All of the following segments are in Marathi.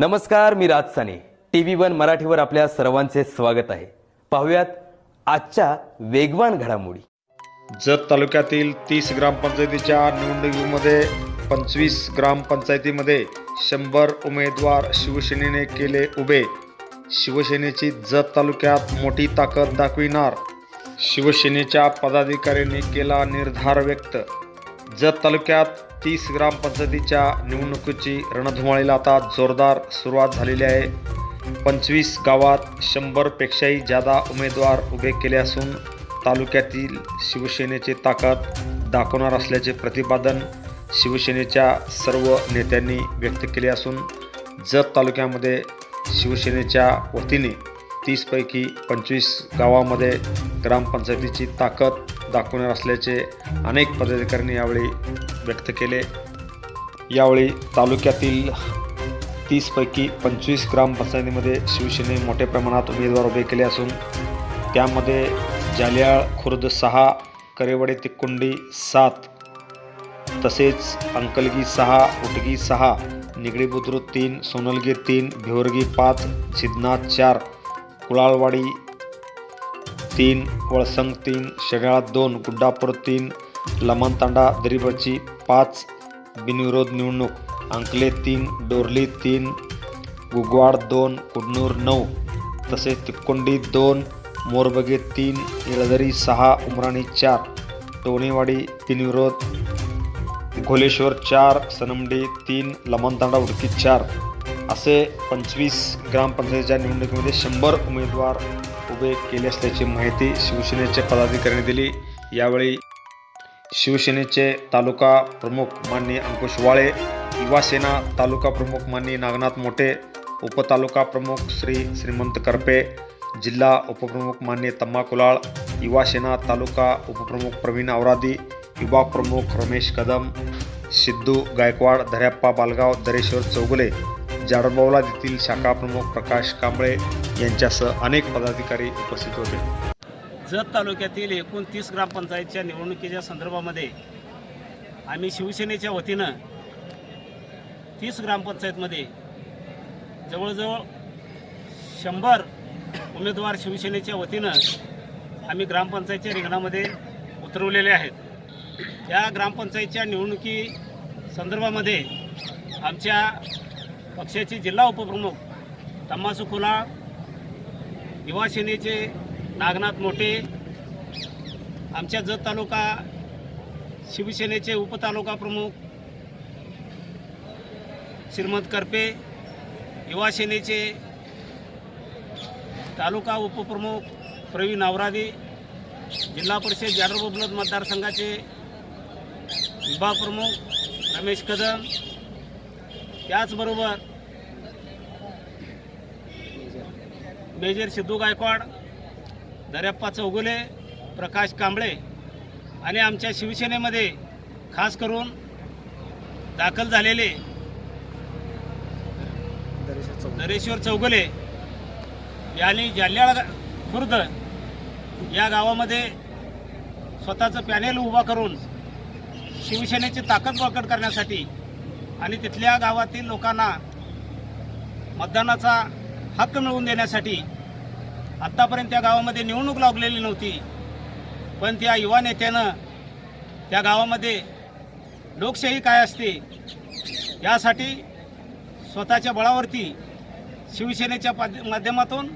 नमस्कार मी Raj Sane. T V one मराठीवर आपल्या सर्वांचे स्वागत आहे. पाहुयात आजच्या वेगवान घडामोडी. जत तालुक्यातील तीस ग्रामपंचायतीच्या निवडणुकीमध्ये पंचवीस ग्रामपंचायतीमध्ये शंभर उमेदवार शिवसेनेने केले उभे. शिवसेनेची जत तालुक्यात मोठी ताकद दाखविणार. शिवसेनेच्या पदाधिकाऱ्यांनी केला निर्धार व्यक्त. जत तालुक्यात तीस ग्रामपंचायतीच्या निवडणुकीची रणधुमाळीला आता जोरदार सुरुवात झालेली आहे. पंचवीस गावात शंभरपेक्षाही जादा उमेदवार उभे केले असून तालुक्यातील शिवसेनेची ताकद दाखवणार असल्याचे प्रतिपादन शिवसेनेच्या सर्व नेत्यांनी व्यक्त केले असून जत तालुक्यामध्ये शिवसेनेच्या वतीने तीसपैकी पंचवीस गावामध्ये ग्रामपंचायतीची ताकद दाखवणार असल्याचे अनेक पदाधिकाऱ्यांनी यावेळी व्यक्त केले. यावेळी तालुक्यातील तीसपैकी पंचवीस ग्रामपंचायतीमध्ये शिवसेने मोठ्या प्रमाणात उमेदवार उभे केले असून त्यामध्ये जालियाळ खुर्द सहा करेवाडे तिकुंडी सात तसेच अंकलगी सहा उटगी सहा निगडी बुद्रुक तीन सोनलगी तीन भिवरगी पाच सिद्धनाथ चार कुळाळवाडी तीन वळसंग तीन शेगाळा दोन गुड्डापूर तीन लमणतांडा दरीबची पाच बिनविरोध निवडणूक अंकले तीन डोरली तीन गुगवाड दोन कुडनूर नऊ तसेच तिकोंडी दोन मोरबगे तीन येळदरी सहा उमराणी चार टोणेवाडी बिनविरोध घोलेश्वर चार सनमडी तीन लमणतांडा उडकी चार असे पंचवीस ग्रामपंचायतीच्या निवडणुकीमध्ये शंभर उमेदवार उभे केले असल्याची माहिती शिवसेनेच्या पदाधिकाऱ्यांनी दिली. यावेळी शिवसेनेचे तालुका प्रमुख माननीय अंकुश वाळे युवासेना तालुका प्रमुख माननीय नागनाथ मोठे उपतालुका प्रमुख श्री श्रीमंत करपे जिल्हा उपप्रमुख मान्य तम्मा कुलाळ युवासेना तालुका उपप्रमुख प्रवीण औरादी युवा प्रमुख रमेश कदम सिद्धू गायकवाड धऱ्याप्पा बालगाव दरेश्वर चौगुले जाडबावला येथील शाखा प्रमुख प्रकाश कांबळे यांच्यासह अनेक पदाधिकारी उपस्थित होते. जत तालुक्यातील एकूण तीस ग्रामपंचायतच्या निवडणुकीच्या संदर्भामध्ये आम्ही शिवसेनेच्या वतीनं तीस ग्रामपंचायतमध्ये जवळजवळ शंभर उमेदवार शिवसेनेच्या वतीनं आम्ही ग्रामपंचायतच्या रिंगणामध्ये उतरवलेले आहेत. या ग्रामपंचायतच्या निवडणुकी संदर्भामध्ये आमच्या पक्षाचे जिल्हा उपप्रमुख तम्मासू खुला युवा सेनेचे नागनाथ मोठे आमच्या जत तालुका शिवसेनेचे उपतालुका प्रमुख श्रीमंत करपे युवा सेनेचे तालुका उपप्रमुख प्रवीण आवरादी जिल्हा परिषद जाडर बबलत मतदारसंघाचे विभाग प्रमुख रमेश कदम. त्याचबरोबर मेजर सिद्धू गायकवाड दर्याप्पा चौगुले प्रकाश कांबळे आणि आमच्या शिवसेनेमध्ये खास करून दाखल झालेले दरेश्वर चौगुले यांनी जाल्याळ खुर्द या गावामध्ये स्वतःचं पॅनेल उभा करून शिवसेनेची ताकद बळकट करण्यासाठी आणि तिथल्या गावातील लोकांना मतदानाचा हक्क मिळवून देण्यासाठी आत्तापर्यंत त्या गावामध्ये निवडणूक लागलेली नव्हती. पण त्या युवा नेत्यानं त्या गावामध्ये लोकशाही काय असते यासाठी स्वतःच्या बळावरती शिवसेनेच्या पाद- माध्यमातून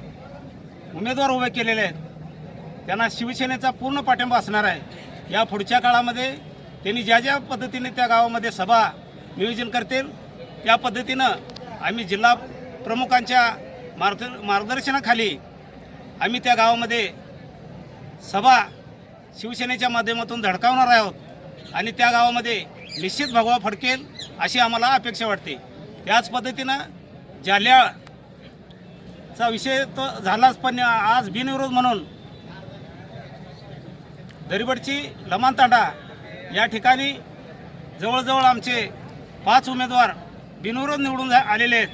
उमेदवार उभे केलेले आहेत. त्यांना शिवसेनेचा पूर्ण पाठिंबा असणार आहे. या पुढच्या काळामध्ये त्यांनी ज्या ज्या पद्धतीने त्या गावामध्ये सभा नियोजन करतील त्या पद्धतीनं आम्ही जिल्हा प्रमुखांच्या मार्ग मार्गदर्शनाखाली आम्ही त्या गावामध्ये सभा शिवसेनेच्या माध्यमातून धडकावणार आहोत आणि त्या गावामध्ये निश्चित भगवा फडकेल अशी आम्हाला अपेक्षा वाटते. त्याच पद्धतीनं जाल्याचा विषय तर झालाच पण आज बिनविरोध म्हणून दरिबडची लमानतांडा या ठिकाणी जवळजवळ आमचे पाच उमेदवार बिनविरोध निवडून जा- आलेले आहेत.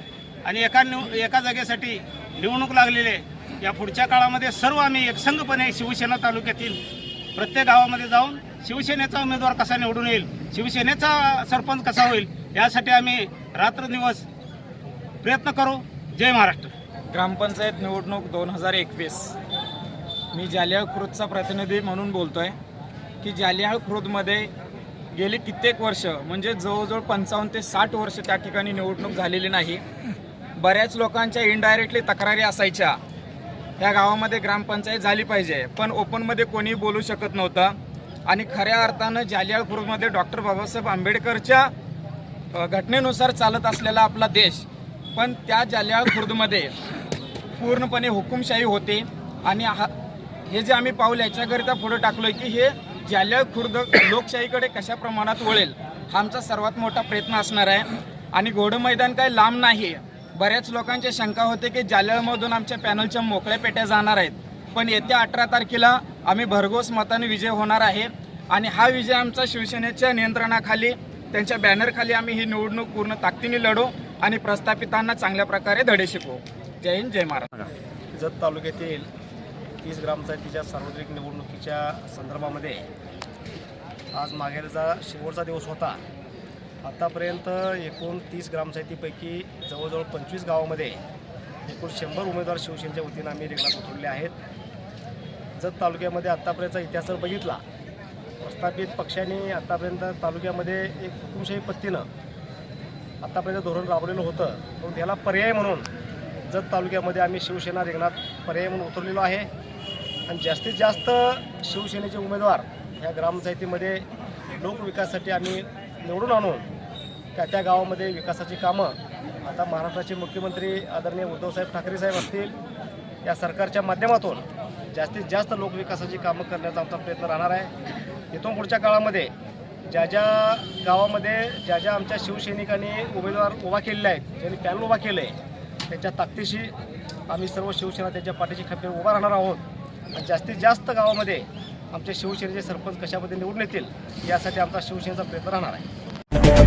आणि एका निव एका जागेसाठी निवडणूक लागलेले आहे. या पुढच्या काळामध्ये सर्व आम्ही एकसंघपणे शिवसेना तालुक्यातील प्रत्येक गावामध्ये जाऊन शिवसेनेचा उमेदवार कसा निवडून येईल शिवसेनेचा सरपंच कसा होईल यासाठी आम्ही रात्रदिवस प्रयत्न करू. जय महाराष्ट्र. ग्रामपंचायत निवडणूक दोन हजार एकवीस. मी जालिया खुर्दचा प्रतिनिधी म्हणून बोलतोय की जालिया खुर्दमध्ये गेली कित्येक वर्ष म्हणजे जवळजवळ पंचावन्न ते साठ वर्ष त्या ठिकाणी निवडणूक झालेली नाही. बऱ्याच लोकांच्या इनडायरेक्टली तक्रारी असायच्या. या गावामध्ये ग्रामपंचायत झाली पाहिजे पण ओपनमध्ये कोणी बोलू शकत नव्हतं. आणि खऱ्या अर्थानं जालियाळ खुर्दमध्ये डॉक्टर बाबासाहेब आंबेडकरच्या घटनेनुसार चालत असलेला आपला देश. पण त्या जालियाळ खुर्दमध्ये पूर्णपणे हुकुमशाही होते. आणि हा हे जे आम्ही पाऊल याच्याकरिता पुढे टाकलोय की हे जालियाळ खुर्द लोकशाहीकडे कशा प्रमाणात वळेल हा आमचा सर्वात मोठा प्रयत्न असणार आहे. आणि घोडं मैदान काही लांब नाही. बऱ्याच लोकांच्या शंका होते की जालियाळमधून आमच्या पॅनलच्या मोकळ्या पेट्या जाणार आहेत. पण येत्या अठरा तारखेला आम्ही भरघोस मताने विजय होणार आहे. आणि हा विजय आमचा शिवसेनेच्या नियंत्रणाखाली त्यांच्या बॅनरखाली आम्ही ही निवडणूक पूर्ण ताकदीने लढू आणि प्रस्थापितांना चांगल्या प्रकारे धडे शिकवू. जय हिंद जय महाराज जत तालुक्यातील तीस ग्रामपंचायतीच्या सार्वजनिक निवडणुकीच्या संदर्भामध्ये आज मागेरचा शेवटचा दिवस होता. आत्तापर्यंत एकूण तीस ग्रामपंचायतीपैकी जवळजवळ पंचवीस गावामध्ये एकूण शंभर उमेदवार शिवसेनेच्या वतीनं आम्ही रिंगणात उतरले आहेत. जत तालुक्यामध्ये आत्तापर्यंतचा इतिहास जर बघितला प्रस्थापित पक्षांनी आत्तापर्यंत तालुक्यामध्ये एक हुकुमशाही पत्तीनं आत्तापर्यंत धोरण राबवलेलं होतं. पण त्याला पर्याय म्हणून जत तालुक्यामध्ये आम्ही शिवसेना रिंगणात पर्याय म्हणून उतरलेलो आहे. आणि जास्तीत जास्त शिवसेनेचे उमेदवार ह्या ग्रामपंचायतीमध्ये लोकविकासासाठी आम्ही निवडून आणून त्या त्या गावामध्ये विकासाची कामं आता महाराष्ट्राचे मुख्यमंत्री आदरणीय उद्धवसाहेब ठाकरे साहेब असतील या सरकारच्या माध्यमातून जास्तीत जास्त लोकविकासाची कामं करण्याचा आमचा प्रयत्न राहणार आहे. इथून पुढच्या काळामध्ये ज्या ज्या गावामध्ये ज्या ज्या आमच्या शिवसैनिकांनी उमेदवार उभा केलेले आहेत ज्यांनी पॅनल उभा केलं आहे त्यांच्या ताकदीशी आम्ही सर्व शिवसेना त्यांच्या पाठीशी खंबीर उभा राहणार आहोत. आणि जास्तीत जास्त गावामध्ये आमच्या शिवसेनेचे सरपंच कशा पद्धतीने निवडून येतील यासाठी आमचा शिवसेनेचा प्रयत्न राहणार आहे.